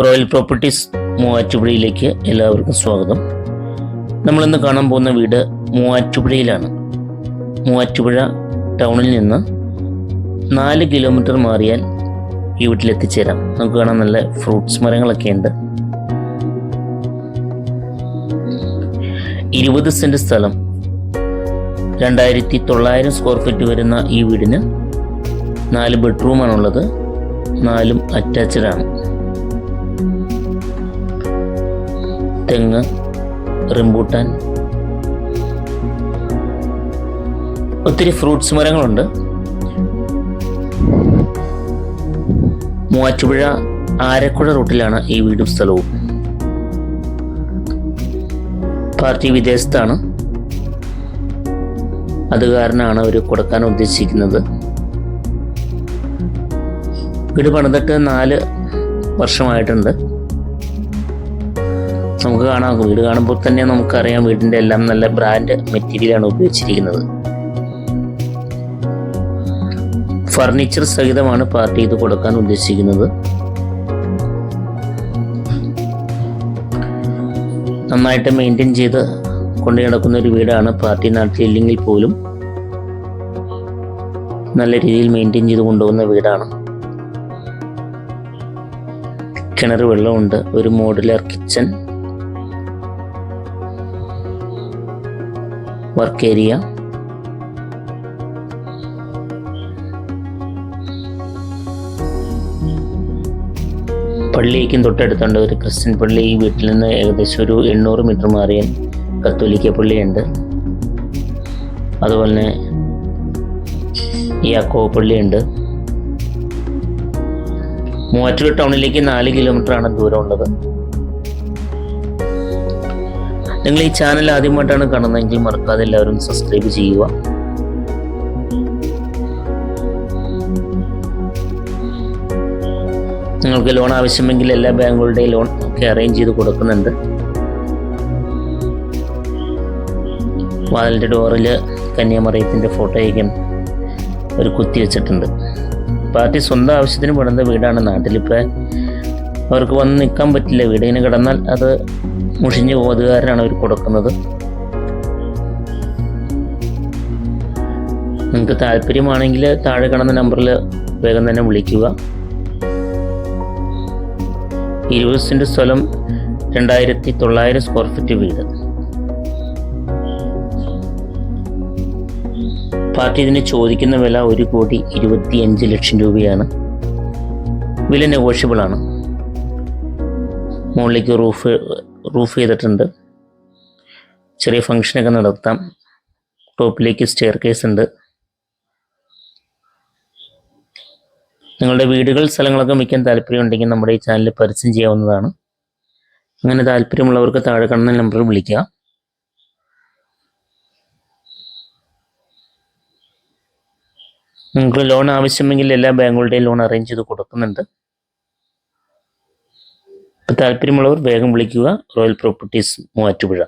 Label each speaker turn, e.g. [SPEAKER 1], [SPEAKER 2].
[SPEAKER 1] Royal properties മൂവാറ്റുപുഴയിലേക്ക് എല്ലാവർക്കും സ്വാഗതം. നമ്മളിന്ന് കാണാൻ പോകുന്ന വീട് മൂവാറ്റുപുഴയിലാണ്. മൂവാറ്റുപുഴ ടൗണിൽ നിന്ന് നാല് കിലോമീറ്റർ മാറിയാൽ ഈ വീട്ടിലെത്തിച്ചേരാം. നമുക്ക് കാണാൻ നല്ല ഫ്രൂട്ട്സ് മരങ്ങളൊക്കെ ഉണ്ട്. ഇരുപത് സെന്റ് സ്ഥലം. രണ്ടായിരത്തി തൊള്ളായിരം സ്ക്വയർ ഫീറ്റ് വരുന്ന ഈ വീടിന് നാല് ബെഡ്റൂമാണുള്ളത്. നാലും അറ്റാച്ച്ഡ് തെങ്ങ് റിംബൂട്ടാൻ. ഒത്തിരി ഫ്രൂട്ട്സ് മരങ്ങളുണ്ട്. മൂവാറ്റുപുഴ ആരക്കുഴ റൂട്ടിലാണ് ഈ വീടും സ്ഥലവും. പാർട്ടി വിദേശത്താണ്. അത് കാരണമാണ് അവർ കൊടുക്കാൻ ഉദ്ദേശിക്കുന്നത്. വീട് പണിതിട്ട് നാല് വർഷമായിട്ടുണ്ട്. നമുക്ക് കാണാം. വീട് കാണുമ്പോൾ തന്നെ നമുക്കറിയാം വീടിന്റെ എല്ലാം നല്ല ബ്രാൻഡ് മെറ്റീരിയലാണ് ഉപയോഗിച്ചിരിക്കുന്നത്. ഫർണിച്ചർ സഹിതമാണ് പാർട്ടി ഇത് കൊടുക്കാൻ ഉദ്ദേശിക്കുന്നത്. നന്നായിട്ട് മെയിന്റെയിൻ ചെയ്ത് കൊണ്ടു നടക്കുന്ന ഒരു വീടാണ് പാർട്ടി നടത്തിയില്ലെങ്കിൽ പോലും. നല്ല രീതിയിൽ മെയിന്റെയിൻ ചെയ്ത് കൊണ്ടുപോകുന്ന വീടാണ്. കിണർ വെള്ളമുണ്ട് ഒരു മോഡുലർ കിച്ചൺ വർക്ക് ഏരിയ പള്ളിയേക്കും തൊട്ടടുത്തുണ്ട് ഒരു ക്രിസ്ത്യൻ പള്ളി. ഈ വീട്ടിൽ നിന്ന് ഏകദേശം ഒരു എണ്ണൂറ് മീറ്റർ മാറിയ കത്തോലിക്ക പള്ളിയുണ്ട്. അതുപോലെ തന്നെ യാക്കോ പള്ളിയുണ്ട്. മൂവാറ്റുപുഴ ടൗണിലേക്ക് നാല് കിലോമീറ്റർ ആണ് ദൂരമുള്ളത്. നിങ്ങൾ ഈ ചാനൽ ആദ്യമായിട്ടാണ് കാണുന്നതെങ്കിൽ മറക്കാതെ എല്ലാവരും സബ്സ്ക്രൈബ് ചെയ്യുക. നിങ്ങൾക്ക് ലോൺ ആവശ്യമെങ്കിൽ എല്ലാ ബാങ്കുകളുടെയും ലോൺ ഒക്കെ അറേഞ്ച് ചെയ്ത് കൊടുക്കുന്നുണ്ട്. വാതിലിന്റെ ഡോറിൽ കന്യാമറിയത്തിന്റെ ഫോട്ടോയ്ക്കും ഒരു കുത്തി വെച്ചിട്ടുണ്ട്. പാർട്ടി സ്വന്തം ആവശ്യത്തിന് പണിത വീടാണ്. നാട്ടിലിപ്പോൾ അവർക്ക് വന്ന് നിൽക്കാൻ പറ്റില്ല. വീടിങ്ങനെ കിടന്നാൽ അത് മുഷിഞ്ഞു പോകുന്നതുകാരനാണ് അവർ കൊടുക്കുന്നത്. നിങ്ങൾക്ക് താല്പര്യമാണെങ്കിൽ താഴെ കാണുന്ന നമ്പറിൽ വേഗം തന്നെ വിളിക്കുക. ഇരുപത് സെന്റ് സ്ഥലം രണ്ടായിരത്തി തൊള്ളായിരം സ്ക്വയർ ഫീറ്റ് വീട്. പാർട്ടി ഇതിന് ചോദിക്കുന്ന വില ഒരു കോടി ഇരുപത്തി അഞ്ച് ലക്ഷം രൂപയാണ്. വില നെഗോഷ്യബിൾ ആണ്. മുകളിലേക്ക് റൂഫ് റൂഫ് ചെയ്തിട്ടുണ്ട്. ചെറിയ ഫങ്ഷനൊക്കെ നടത്താം. ടോപ്പിലേക്ക് സ്റ്റെയർ കേസ് ഉണ്ട്. നിങ്ങളുടെ വീടുകൾ സ്ഥലങ്ങളൊക്കെ വിൽക്കാൻ താല്പര്യമുണ്ടെങ്കിൽ നമ്മുടെ ഈ ചാനൽ പരസ്യം ചെയ്യാവുന്നതാണ്. അങ്ങനെ താല്പര്യമുള്ളവർക്ക് താഴെ കാണുന്ന നമ്പറിൽ വിളിക്കുക. നിങ്ങൾക്ക് ലോൺ ആവശ്യമെങ്കിൽ എല്ലാ ബാങ്കുകളുടെയും ലോൺ അറേഞ്ച് ചെയ്ത് കൊടുക്കുന്നുണ്ട്. താല്പര്യമുള്ളവർ വേഗം വിളിക്കുക. Royal properties Muvattupuzha.